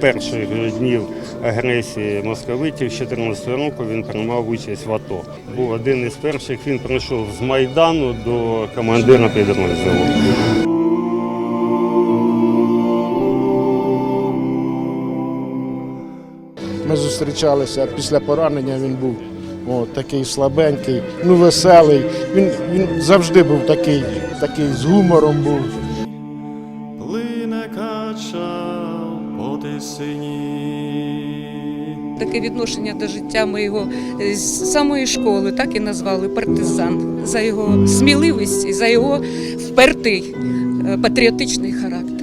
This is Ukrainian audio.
Перших днів агресії московитів з 14 року він приймав участь в АТО. Був один із перших. Він прийшов з Майдану до командира підрозділу. Ми зустрічалися після поранення. Він був о, такий слабенький, ну веселий. Він, він завжди був такий, такий з гумором був. плине кача по тисині. Таке відношення до життя ми його е, з самої школи так і назвали партизан за його сміливість і за його впертий е, патріотичний характер.